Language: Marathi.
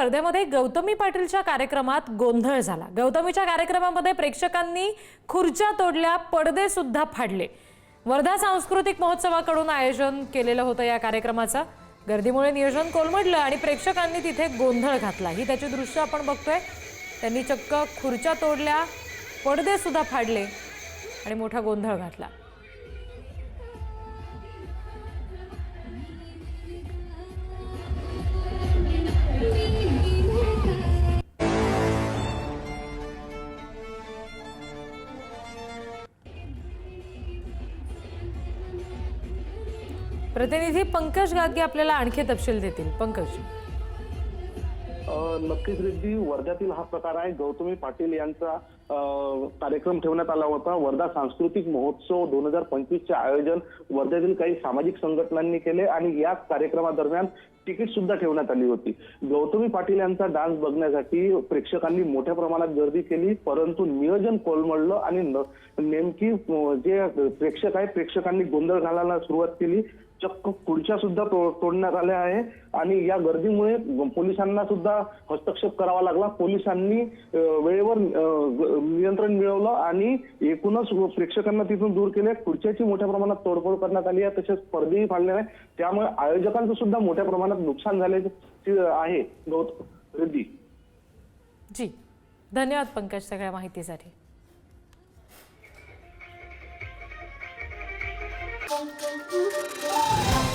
स्पर्धेमध्ये गौतमी पाटीलच्या कार्यक्रमात गोंधळ झाला. गौतमीच्या कार्यक्रमामध्ये प्रेक्षकांनी खुर्च्या तोडल्या पडदे सुद्धा फाडले. वर्धा सांस्कृतिक महोत्सवाकडून आयोजन केलेलं होतं या कार्यक्रमाचं. गर्दीमुळे नियोजन कोलमडलं आणि प्रेक्षकांनी तिथे गोंधळ घातला. ही त्याची दृश्य आपण बघतोय. त्यांनी चक्क खुर्च्या तोडल्या पडदे सुद्धा फाडले आणि मोठा गोंधळ घातला. प्रतिनिधी पंकज गादगे आपल्याला आणखी तपशील देतील. पंकज. नक्कीच रेड्डी वर्ध्यातील हा प्रकार आहे. गौतमी पाटील यांचा कार्यक्रम ठेवण्यात आला होता. वर्धा सांस्कृतिक महोत्सव दोन हजार पंचवीसचे आयोजन वर्ध्यातील काही सामाजिक संघटनांनी केले आणि या कार्यक्रमादरम्यान तिकीट सुद्धा ठेवण्यात आली होती. गौतमी पाटील यांचा डान्स बघण्यासाठी प्रेक्षकांनी मोठ्या प्रमाणात गर्दी केली परंतु नियोजन कोलमडलं आणि न- नेमकी जे प्रेक्षक आहे प्रेक्षकांनी गोंधळ घालायला सुरुवात केली. चक्क खुर्च्या सुद्धा तो- तोडण्यात आल्या आहे आणि या गर्दीमुळे पोलिसांना सुद्धा हस्तक्षेप करावा लागला. पोलिसांनी वेळेवर नियंत्रण आरक्षण मिळवलं आणि एकूणच प्रेक्षकांना तिथून दूर केले. खुर्च्याची मोठ्या प्रमाणात तोडफोड करण्यात आली आहे. तसेच स्पर्धेही फाडले नाही त्यामुळे आयोजकांचं सुद्धा मोठ्या प्रमाणात नुकसान झाल्याचे आहे. गौतम जी. धन्यवाद पंकज सगळ्या माहितीसाठी. Thank you.